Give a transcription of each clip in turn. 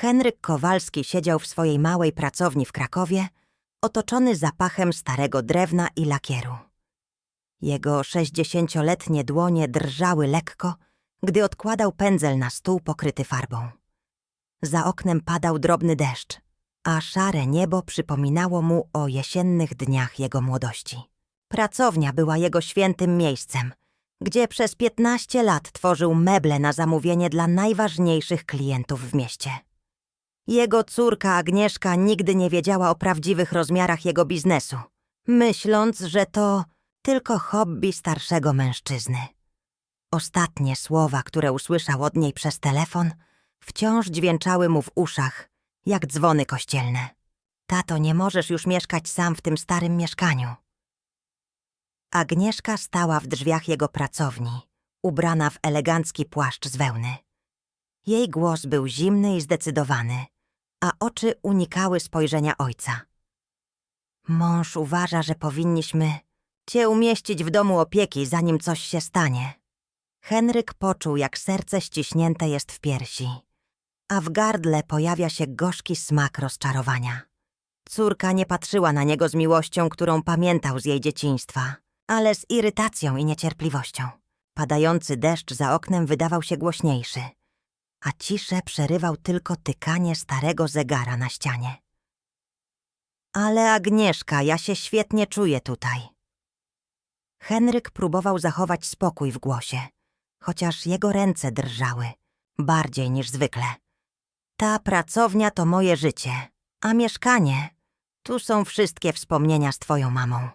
Henryk Kowalski siedział w swojej małej pracowni w Krakowie, otoczony zapachem starego drewna i lakieru. Jego sześćdziesięcioletnie dłonie drżały lekko, gdy odkładał pędzel na stół pokryty farbą. Za oknem padał drobny deszcz, a szare niebo przypominało mu o jesiennych dniach jego młodości. Pracownia była jego świętym miejscem, gdzie przez 15 lat tworzył meble na zamówienie dla najważniejszych klientów w mieście. Jego córka Agnieszka nigdy nie wiedziała o prawdziwych rozmiarach jego biznesu, myśląc, że to tylko hobby starszego mężczyzny. Ostatnie słowa, które usłyszał od niej przez telefon, wciąż dźwięczały mu w uszach, jak dzwony kościelne. Tato, nie możesz już mieszkać sam w tym starym mieszkaniu. Agnieszka stała w drzwiach jego pracowni, ubrana w elegancki płaszcz z wełny. Jej głos był zimny i zdecydowany, a oczy unikały spojrzenia ojca. Mąż uważa, że powinniśmy cię umieścić w domu opieki, zanim coś się stanie. Henryk poczuł, jak serce ściśnięte jest w piersi, a w gardle pojawia się gorzki smak rozczarowania. Córka nie patrzyła na niego z miłością, którą pamiętał z jej dzieciństwa, ale z irytacją i niecierpliwością. Padający deszcz za oknem wydawał się głośniejszy, a ciszę przerywał tylko tykanie starego zegara na ścianie. Ale Agnieszka, ja się świetnie czuję tutaj. Henryk próbował zachować spokój w głosie, chociaż jego ręce drżały, bardziej niż zwykle. Ta pracownia to moje życie, a mieszkanie, tu są wszystkie wspomnienia z twoją mamą.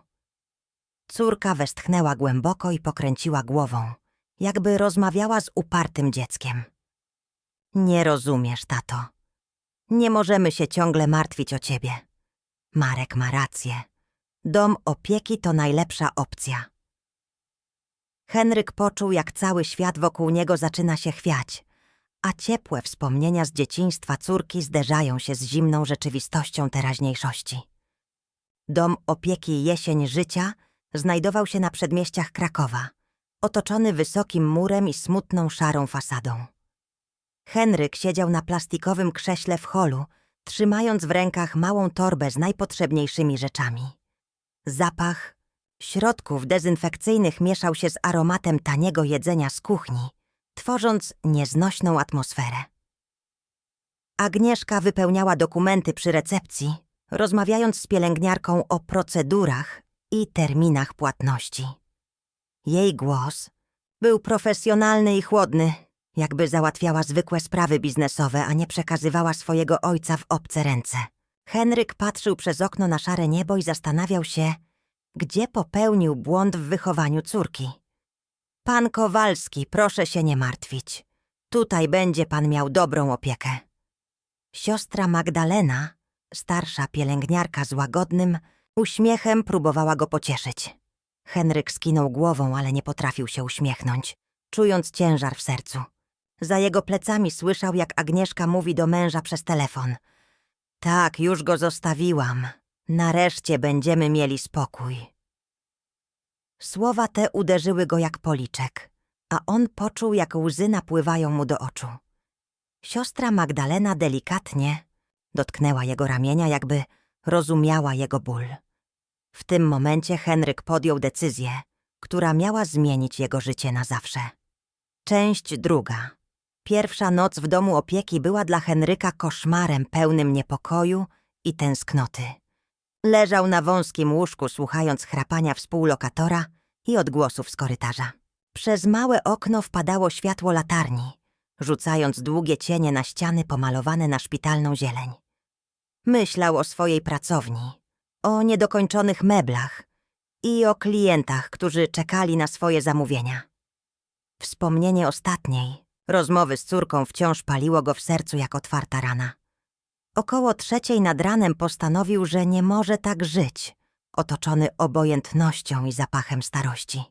Córka westchnęła głęboko i pokręciła głową, jakby rozmawiała z upartym dzieckiem. Nie rozumiesz, tato. Nie możemy się ciągle martwić o ciebie. Marek ma rację. Dom opieki to najlepsza opcja. Henryk poczuł, jak cały świat wokół niego zaczyna się chwiać, a ciepłe wspomnienia z dzieciństwa córki zderzają się z zimną rzeczywistością teraźniejszości. Dom opieki Jesień Życia znajdował się na przedmieściach Krakowa, otoczony wysokim murem i smutną szarą fasadą. Henryk siedział na plastikowym krześle w holu, trzymając w rękach małą torbę z najpotrzebniejszymi rzeczami. Zapach środków dezynfekcyjnych mieszał się z aromatem taniego jedzenia z kuchni, tworząc nieznośną atmosferę. Agnieszka wypełniała dokumenty przy recepcji, rozmawiając z pielęgniarką o procedurach i terminach płatności. Jej głos był profesjonalny i chłodny, jakby załatwiała zwykłe sprawy biznesowe, a nie przekazywała swojego ojca w obce ręce. Henryk patrzył przez okno na szare niebo i zastanawiał się, gdzie popełnił błąd w wychowaniu córki. Pan Kowalski, proszę się nie martwić. Tutaj będzie pan miał dobrą opiekę. Siostra Magdalena, starsza pielęgniarka z łagodnym, uśmiechem próbowała go pocieszyć. Henryk skinął głową, ale nie potrafił się uśmiechnąć, czując ciężar w sercu. Za jego plecami słyszał, jak Agnieszka mówi do męża przez telefon. Tak, już go zostawiłam. Nareszcie będziemy mieli spokój. Słowa te uderzyły go jak policzek, a on poczuł, jak łzy napływają mu do oczu. Siostra Magdalena delikatnie dotknęła jego ramienia, jakby rozumiała jego ból. W tym momencie Henryk podjął decyzję, która miała zmienić jego życie na zawsze. Część druga. Pierwsza noc w domu opieki była dla Henryka koszmarem pełnym niepokoju i tęsknoty. Leżał na wąskim łóżku, słuchając chrapania współlokatora i odgłosów z korytarza. Przez małe okno wpadało światło latarni, rzucając długie cienie na ściany pomalowane na szpitalną zieleń. Myślał o swojej pracowni, o niedokończonych meblach i o klientach, którzy czekali na swoje zamówienia. Wspomnienie ostatniej, rozmowy z córką wciąż paliło go w sercu jak otwarta rana. Około trzeciej nad ranem postanowił, że nie może tak żyć, otoczony obojętnością i zapachem starości.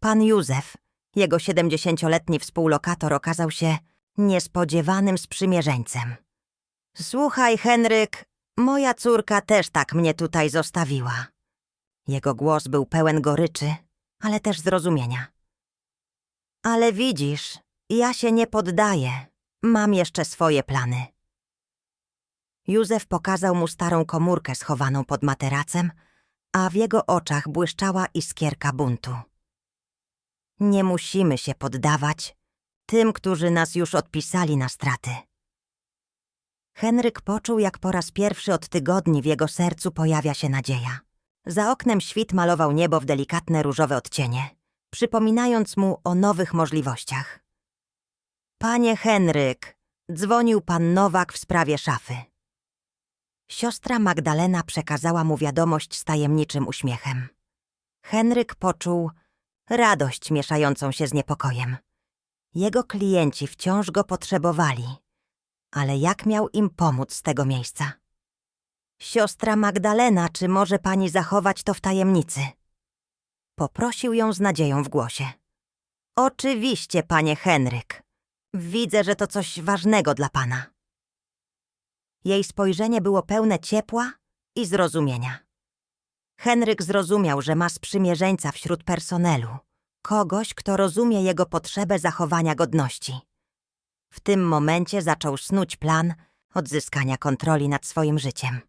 Pan Józef, jego siedemdziesięcioletni współlokator, okazał się niespodziewanym sprzymierzeńcem. Słuchaj, Henryk, moja córka też tak mnie tutaj zostawiła. Jego głos był pełen goryczy, ale też zrozumienia. Ale widzisz, ja się nie poddaję. Mam jeszcze swoje plany. Józef pokazał mu starą komórkę schowaną pod materacem, a w jego oczach błyszczała iskierka buntu. Nie musimy się poddawać tym, którzy nas już odpisali na straty. Henryk poczuł, jak po raz pierwszy od tygodni w jego sercu pojawia się nadzieja. Za oknem świt malował niebo w delikatne różowe odcienie, przypominając mu o nowych możliwościach. Panie Henryk, dzwonił pan Nowak w sprawie szafy. Siostra Magdalena przekazała mu wiadomość z tajemniczym uśmiechem. Henryk poczuł radość mieszającą się z niepokojem. Jego klienci wciąż go potrzebowali, ale jak miał im pomóc z tego miejsca? Siostra Magdalena, czy może pani zachować to w tajemnicy? Poprosił ją z nadzieją w głosie. Oczywiście, panie Henryk. Widzę, że to coś ważnego dla pana. Jej spojrzenie było pełne ciepła i zrozumienia. Henryk zrozumiał, że ma sprzymierzeńca wśród personelu, kogoś, kto rozumie jego potrzebę zachowania godności. W tym momencie zaczął snuć plan odzyskania kontroli nad swoim życiem.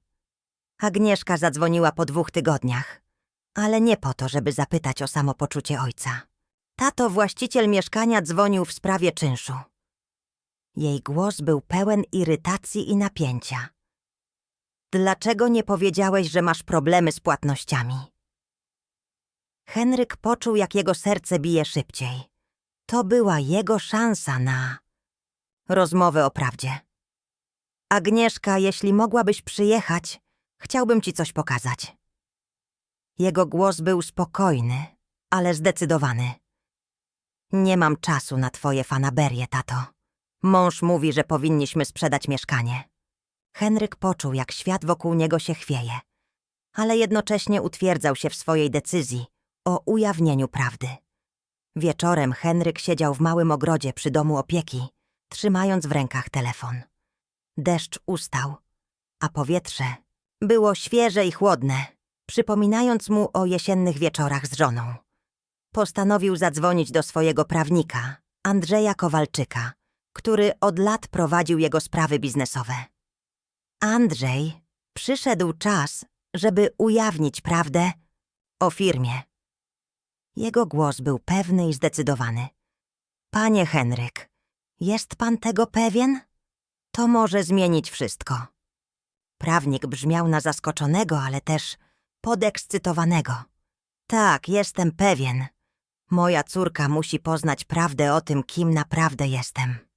Agnieszka zadzwoniła po dwóch tygodniach, ale nie po to, żeby zapytać o samopoczucie ojca. Tato, właściciel mieszkania, dzwonił w sprawie czynszu. Jej głos był pełen irytacji i napięcia. Dlaczego nie powiedziałeś, że masz problemy z płatnościami? Henryk poczuł, jak jego serce bije szybciej. To była jego szansa na rozmowę o prawdzie. Agnieszka, jeśli mogłabyś przyjechać, chciałbym ci coś pokazać. Jego głos był spokojny, ale zdecydowany. Nie mam czasu na twoje fanaberie, tato. Mąż mówi, że powinniśmy sprzedać mieszkanie. Henryk poczuł, jak świat wokół niego się chwieje, ale jednocześnie utwierdzał się w swojej decyzji o ujawnieniu prawdy. Wieczorem Henryk siedział w małym ogrodzie przy domu opieki, trzymając w rękach telefon. Deszcz ustał, a powietrze było świeże i chłodne, przypominając mu o jesiennych wieczorach z żoną. Postanowił zadzwonić do swojego prawnika, Andrzeja Kowalczyka, który od lat prowadził jego sprawy biznesowe. Andrzej, przyszedł czas, żeby ujawnić prawdę o firmie. Jego głos był pewny i zdecydowany. Panie Henryk, jest pan tego pewien? To może zmienić wszystko. Prawnik brzmiał na zaskoczonego, ale też podekscytowanego. Tak, jestem pewien. Moja córka musi poznać prawdę o tym, kim naprawdę jestem.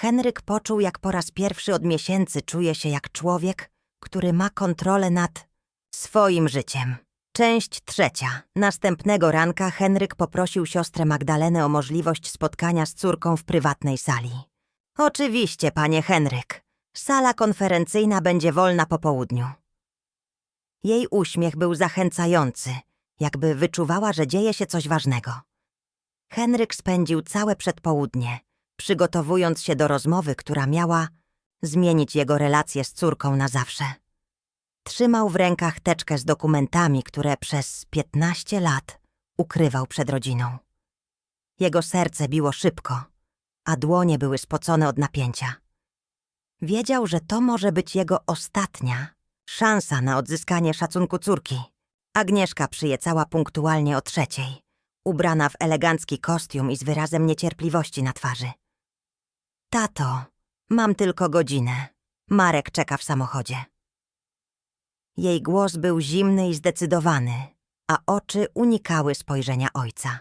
Henryk poczuł, jak po raz pierwszy od miesięcy czuje się jak człowiek, który ma kontrolę nad swoim życiem. Część trzecia. Następnego ranka Henryk poprosił siostrę Magdalenę o możliwość spotkania z córką w prywatnej sali. Oczywiście, panie Henryk. Sala konferencyjna będzie wolna po południu. Jej uśmiech był zachęcający, jakby wyczuwała, że dzieje się coś ważnego. Henryk spędził całe przedpołudnie, przygotowując się do rozmowy, która miała zmienić jego relacje z córką na zawsze. Trzymał w rękach teczkę z dokumentami, które przez 15 lat ukrywał przed rodziną. Jego serce biło szybko, a dłonie były spocone od napięcia. Wiedział, że to może być jego ostatnia szansa na odzyskanie szacunku córki. Agnieszka przyjecała punktualnie o trzeciej, ubrana w elegancki kostium i z wyrazem niecierpliwości na twarzy. Tato, mam tylko godzinę. Marek czeka w samochodzie. Jej głos był zimny i zdecydowany, a oczy unikały spojrzenia ojca.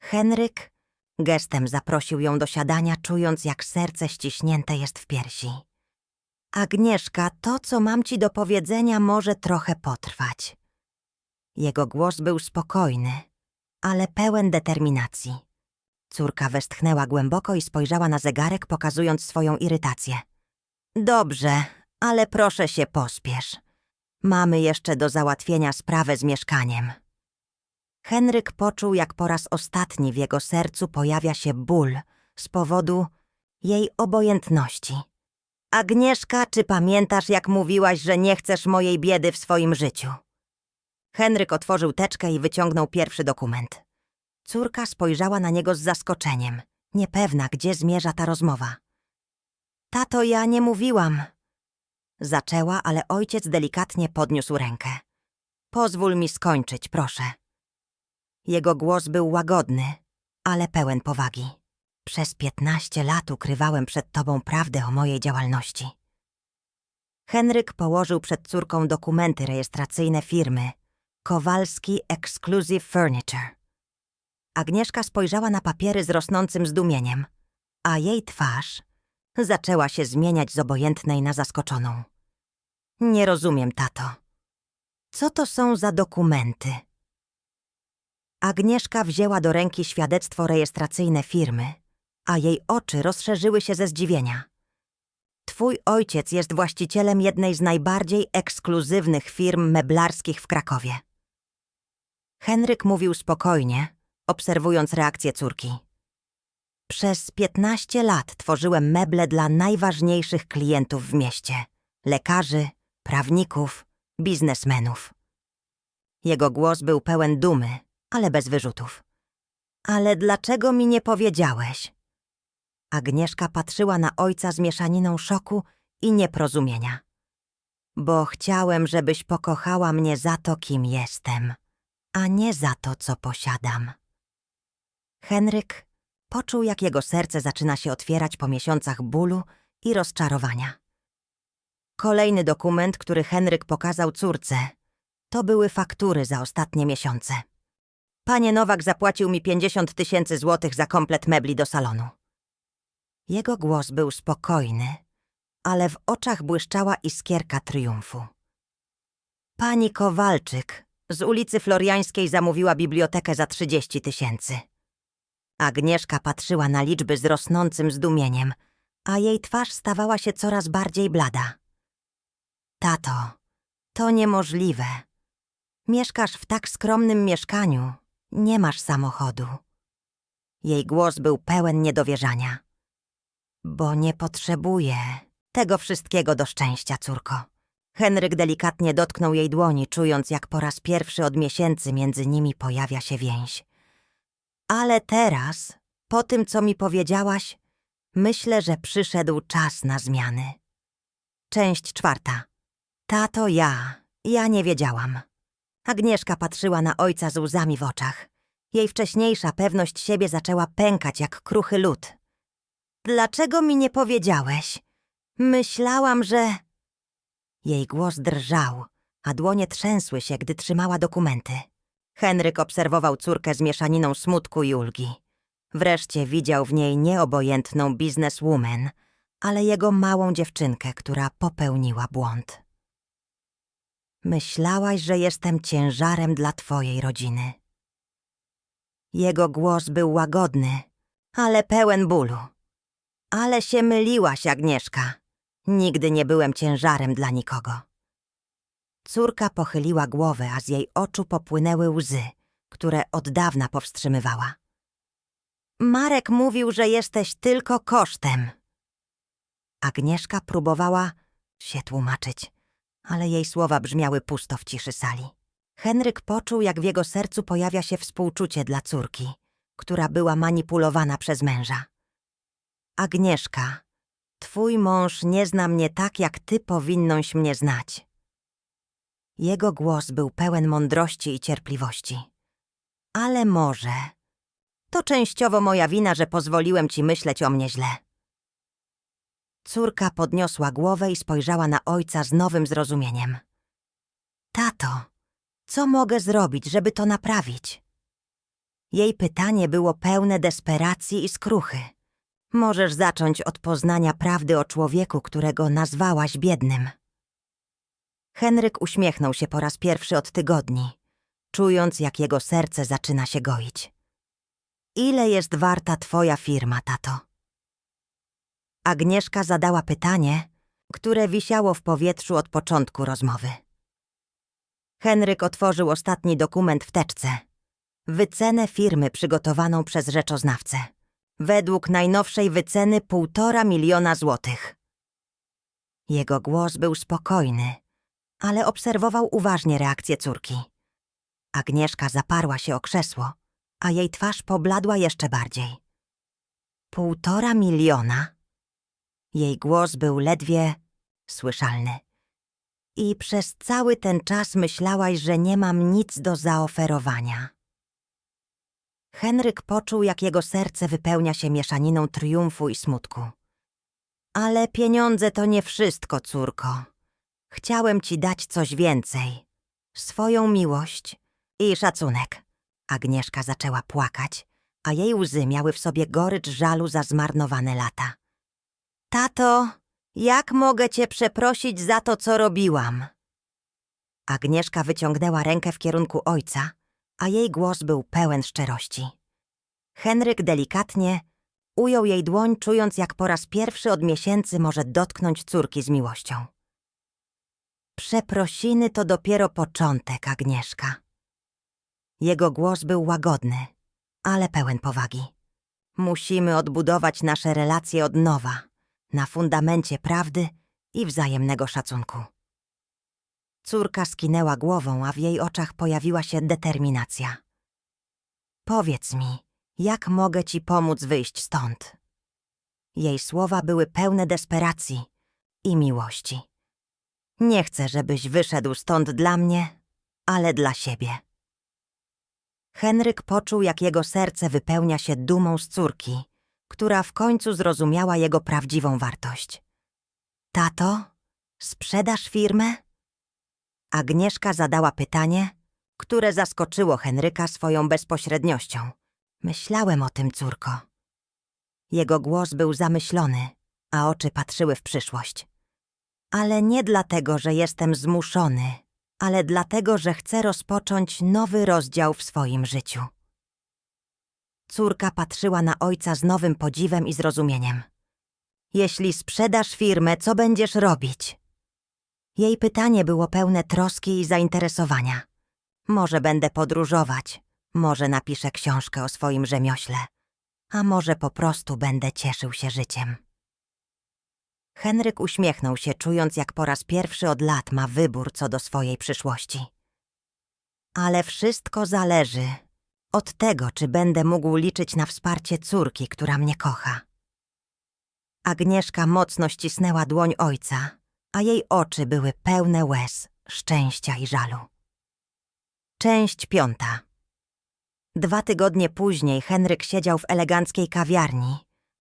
Henryk gestem zaprosił ją do siadania, czując jak serce ściśnięte jest w piersi. Agnieszka, to, co mam ci do powiedzenia, może trochę potrwać. Jego głos był spokojny, ale pełen determinacji. Córka westchnęła głęboko i spojrzała na zegarek, pokazując swoją irytację. Dobrze, ale proszę się pospiesz. Mamy jeszcze do załatwienia sprawę z mieszkaniem. Henryk poczuł, jak po raz ostatni w jego sercu pojawia się ból z powodu jej obojętności. Agnieszka, czy pamiętasz, jak mówiłaś, że nie chcesz mojej biedy w swoim życiu? Henryk otworzył teczkę i wyciągnął pierwszy dokument. Córka spojrzała na niego z zaskoczeniem, niepewna, gdzie zmierza ta rozmowa. Tato, ja nie mówiłam, Zaczęła, ale ojciec delikatnie podniósł rękę. Pozwól mi skończyć, proszę. Jego głos był łagodny, ale pełen powagi. Przez piętnaście lat ukrywałem przed tobą prawdę o mojej działalności. Henryk położył przed córką dokumenty rejestracyjne firmy Kowalski Exclusive Furniture. Agnieszka spojrzała na papiery z rosnącym zdumieniem, a jej twarz zaczęła się zmieniać z obojętnej na zaskoczoną. Nie rozumiem, tato. Co to są za dokumenty? Agnieszka wzięła do ręki świadectwo rejestracyjne firmy, a jej oczy rozszerzyły się ze zdziwienia. Twój ojciec jest właścicielem jednej z najbardziej ekskluzywnych firm meblarskich w Krakowie. Henryk mówił spokojnie, obserwując reakcję córki. Przez 15 lat tworzyłem meble dla najważniejszych klientów w mieście lekarzy, prawników, biznesmenów. Jego głos był pełen dumy, ale bez wyrzutów. Ale dlaczego mi nie powiedziałeś? Agnieszka patrzyła na ojca z mieszaniną szoku i nieporozumienia. Bo chciałem, żebyś pokochała mnie za to, kim jestem, a nie za to, co posiadam. Henryk poczuł, jak jego serce zaczyna się otwierać po miesiącach bólu i rozczarowania. Kolejny dokument, który Henryk pokazał córce, to były faktury za ostatnie miesiące. Panie Nowak zapłacił mi 50 tysięcy złotych za komplet mebli do salonu. Jego głos był spokojny, ale w oczach błyszczała iskierka triumfu. Pani Kowalczyk z ulicy Floriańskiej zamówiła bibliotekę za 30 tysięcy. Agnieszka patrzyła na liczby z rosnącym zdumieniem, a jej twarz stawała się coraz bardziej blada. Tato, to niemożliwe. Mieszkasz w tak skromnym mieszkaniu, nie masz samochodu. Jej głos był pełen niedowierzania. Bo nie potrzebuję tego wszystkiego do szczęścia, córko. Henryk delikatnie dotknął jej dłoni, czując, jak po raz pierwszy od miesięcy między nimi pojawia się więź. Ale teraz, po tym, co mi powiedziałaś, myślę, że przyszedł czas na zmiany. Część czwarta. Tato, ja. Ja nie wiedziałam. Agnieszka patrzyła na ojca z łzami w oczach. Jej wcześniejsza pewność siebie zaczęła pękać jak kruchy lód. Dlaczego mi nie powiedziałeś? Myślałam, że... Jej głos drżał, a dłonie trzęsły się, gdy trzymała dokumenty. Henryk obserwował córkę z mieszaniną smutku i ulgi. Wreszcie widział w niej nieobojętną bizneswoman, ale jego małą dziewczynkę, która popełniła błąd. Myślałaś, że jestem ciężarem dla twojej rodziny. Jego głos był łagodny, ale pełen bólu. Ale się myliłaś, Agnieszka. Nigdy nie byłem ciężarem dla nikogo. Córka pochyliła głowę, a z jej oczu popłynęły łzy, które od dawna powstrzymywała. Marek mówił, że jesteś tylko kosztem. Agnieszka próbowała się tłumaczyć, ale jej słowa brzmiały pusto w ciszy sali. Henryk poczuł, jak w jego sercu pojawia się współczucie dla córki, która była manipulowana przez męża. Agnieszka, twój mąż nie zna mnie tak, jak ty powinnoś mnie znać. Jego głos był pełen mądrości i cierpliwości. Ale może. To częściowo moja wina, że pozwoliłem ci myśleć o mnie źle. Córka podniosła głowę i spojrzała na ojca z nowym zrozumieniem. Tato, co mogę zrobić, żeby to naprawić? Jej pytanie było pełne desperacji i skruchy. Możesz zacząć od poznania prawdy o człowieku, którego nazwałaś biednym. Henryk uśmiechnął się po raz pierwszy od tygodni, czując, jak jego serce zaczyna się goić. Ile jest warta twoja firma, tato? Agnieszka zadała pytanie, które wisiało w powietrzu od początku rozmowy. Henryk otworzył ostatni dokument w teczce. Wycenę firmy przygotowaną przez rzeczoznawcę. Według najnowszej wyceny półtora miliona złotych. Jego głos był spokojny, ale obserwował uważnie reakcję córki. Agnieszka zaparła się o krzesło, a jej twarz pobladła jeszcze bardziej. Półtora miliona? Jej głos był ledwie słyszalny. I przez cały ten czas myślałaś, że nie mam nic do zaoferowania. Henryk poczuł, jak jego serce wypełnia się mieszaniną triumfu i smutku. Ale pieniądze to nie wszystko, córko. Chciałem ci dać coś więcej. Swoją miłość i szacunek. Agnieszka zaczęła płakać, a jej łzy miały w sobie gorycz żalu za zmarnowane lata. Tato, jak mogę cię przeprosić za to, co robiłam? Agnieszka wyciągnęła rękę w kierunku ojca, a jej głos był pełen szczerości. Henryk delikatnie ujął jej dłoń, czując jak po raz pierwszy od miesięcy może dotknąć córki z miłością. Przeprosiny to dopiero początek, Agnieszka. Jego głos był łagodny, ale pełen powagi. Musimy odbudować nasze relacje od nowa, na fundamencie prawdy i wzajemnego szacunku. Córka skinęła głową, a w jej oczach pojawiła się determinacja. Powiedz mi, jak mogę ci pomóc wyjść stąd? Jej słowa były pełne desperacji i miłości. Nie chcę, żebyś wyszedł stąd dla mnie, ale dla siebie. Henryk poczuł, jak jego serce wypełnia się dumą z córki, która w końcu zrozumiała jego prawdziwą wartość. Tato, sprzedasz firmę? Agnieszka zadała pytanie, które zaskoczyło Henryka swoją bezpośredniością. Myślałem o tym, córko. Jego głos był zamyślony, a oczy patrzyły w przyszłość. Ale nie dlatego, że jestem zmuszony, ale dlatego, że chcę rozpocząć nowy rozdział w swoim życiu. Córka patrzyła na ojca z nowym podziwem i zrozumieniem. Jeśli sprzedasz firmę, co będziesz robić? Jej pytanie było pełne troski i zainteresowania. Może będę podróżować, może napiszę książkę o swoim rzemiośle, a może po prostu będę cieszył się życiem. Henryk uśmiechnął się, czując jak po raz pierwszy od lat ma wybór co do swojej przyszłości. Ale wszystko zależy od tego, czy będę mógł liczyć na wsparcie córki, która mnie kocha. Agnieszka mocno ścisnęła dłoń ojca, a jej oczy były pełne łez, szczęścia i żalu. Część piąta. Dwa tygodnie później Henryk siedział w eleganckiej kawiarni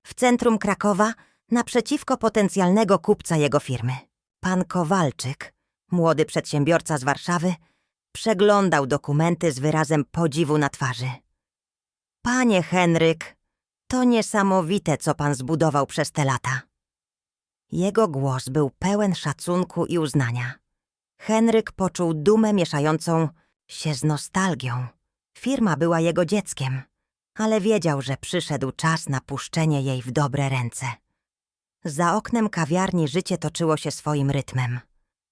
w centrum Krakowa naprzeciwko potencjalnego kupca jego firmy. Pan Kowalczyk, młody przedsiębiorca z Warszawy, przeglądał dokumenty z wyrazem podziwu na twarzy. Panie Henryk, to niesamowite, co pan zbudował przez te lata. Jego głos był pełen szacunku i uznania. Henryk poczuł dumę mieszającą się z nostalgią. Firma była jego dzieckiem, ale wiedział, że przyszedł czas na puszczenie jej w dobre ręce. Za oknem kawiarni życie toczyło się swoim rytmem,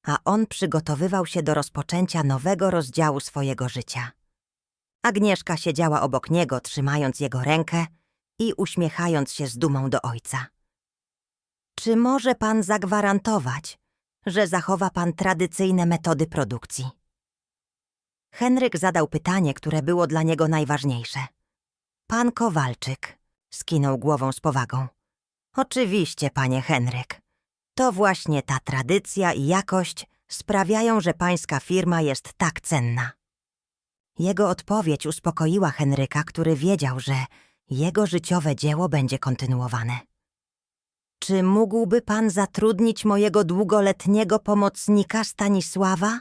a on przygotowywał się do rozpoczęcia nowego rozdziału swojego życia. Agnieszka siedziała obok niego, trzymając jego rękę i uśmiechając się z dumą do ojca. Czy może pan zagwarantować, że zachowa pan tradycyjne metody produkcji? Henryk zadał pytanie, które było dla niego najważniejsze. Pan Kowalczyk skinął głową z powagą. Oczywiście, panie Henryk. To właśnie ta tradycja i jakość sprawiają, że pańska firma jest tak cenna. Jego odpowiedź uspokoiła Henryka, który wiedział, że jego życiowe dzieło będzie kontynuowane. Czy mógłby pan zatrudnić mojego długoletniego pomocnika Stanisława?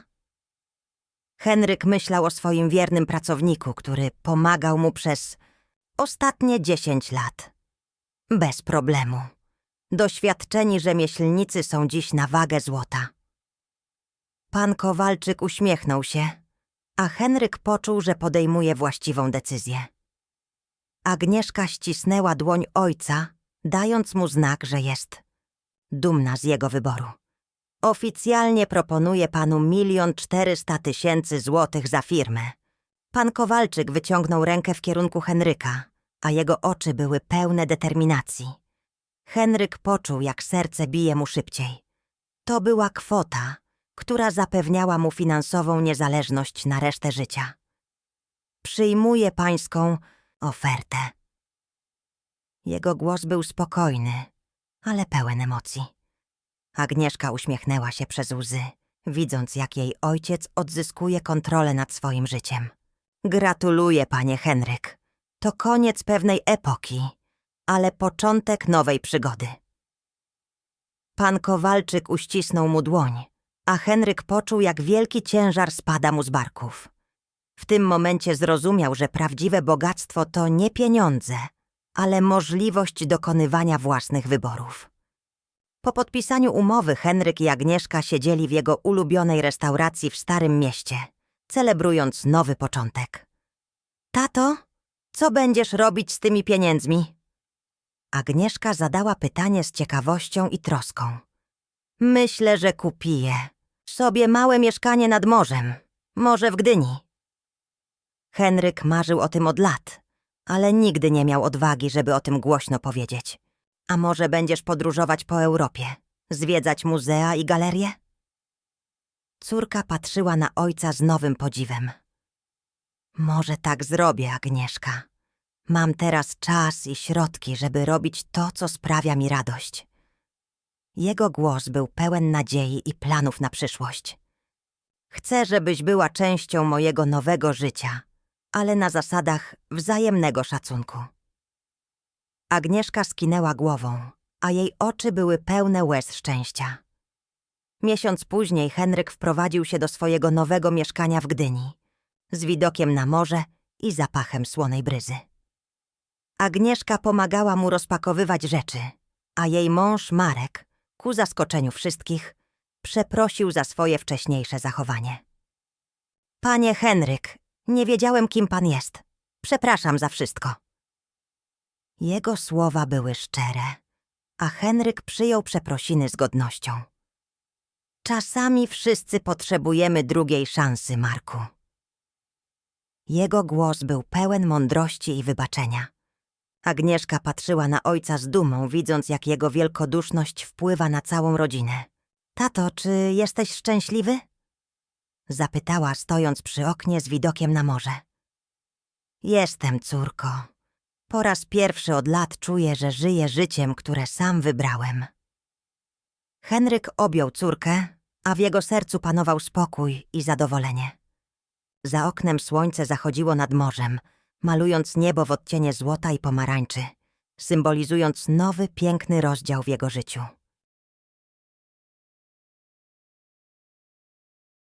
Henryk myślał o swoim wiernym pracowniku, który pomagał mu przez ostatnie dziesięć lat. Bez problemu. Doświadczeni rzemieślnicy są dziś na wagę złota. Pan Kowalczyk uśmiechnął się, a Henryk poczuł, że podejmuje właściwą decyzję. Agnieszka ścisnęła dłoń ojca, dając mu znak, że jest dumna z jego wyboru. Oficjalnie proponuję panu milion czterysta tysięcy złotych za firmę. Pan Kowalczyk wyciągnął rękę w kierunku Henryka, a jego oczy były pełne determinacji. Henryk poczuł, jak serce bije mu szybciej. To była kwota, która zapewniała mu finansową niezależność na resztę życia. Przyjmuję pańską ofertę. Jego głos był spokojny, ale pełen emocji. Agnieszka uśmiechnęła się przez łzy widząc jak jej ojciec odzyskuje kontrolę nad swoim życiem. Gratuluję, panie Henryk. To koniec pewnej epoki, ale początek nowej przygody. Pan Kowalczyk uścisnął mu dłoń, a Henryk poczuł, jak wielki ciężar spada mu z barków. W tym momencie zrozumiał, że prawdziwe bogactwo to nie pieniądze, ale możliwość dokonywania własnych wyborów. Po podpisaniu umowy Henryk i Agnieszka siedzieli w jego ulubionej restauracji w Starym Mieście, celebrując nowy początek. Tato, co będziesz robić z tymi pieniędzmi? Agnieszka zadała pytanie z ciekawością i troską. Myślę, że kupię sobie małe mieszkanie nad morzem, może w Gdyni. Henryk marzył o tym od lat, ale nigdy nie miał odwagi, żeby o tym głośno powiedzieć. A może będziesz podróżować po Europie, zwiedzać muzea i galerie? Córka patrzyła na ojca z nowym podziwem. Może tak zrobię, Agnieszka. Mam teraz czas i środki, żeby robić to, co sprawia mi radość. Jego głos był pełen nadziei i planów na przyszłość. Chcę, żebyś była częścią mojego nowego życia, ale na zasadach wzajemnego szacunku. Agnieszka skinęła głową, a jej oczy były pełne łez szczęścia. Miesiąc później Henryk wprowadził się do swojego nowego mieszkania w Gdyni, z widokiem na morze i zapachem słonej bryzy. Agnieszka pomagała mu rozpakowywać rzeczy, a jej mąż Marek, ku zaskoczeniu wszystkich, przeprosił za swoje wcześniejsze zachowanie. Panie Henryk, nie wiedziałem, kim pan jest. Przepraszam za wszystko. Jego słowa były szczere, a Henryk przyjął przeprosiny z godnością. Czasami wszyscy potrzebujemy drugiej szansy, Marku. Jego głos był pełen mądrości i wybaczenia. Agnieszka patrzyła na ojca z dumą, widząc, jak jego wielkoduszność wpływa na całą rodzinę. Tato, czy jesteś szczęśliwy? Zapytała, stojąc przy oknie z widokiem na morze. Jestem, córko. Po raz pierwszy od lat czuję, że żyję życiem, które sam wybrałem. Henryk objął córkę, a w jego sercu panował spokój i zadowolenie. Za oknem słońce zachodziło nad morzem, malując niebo w odcienie złota i pomarańczy, symbolizując nowy, piękny rozdział w jego życiu.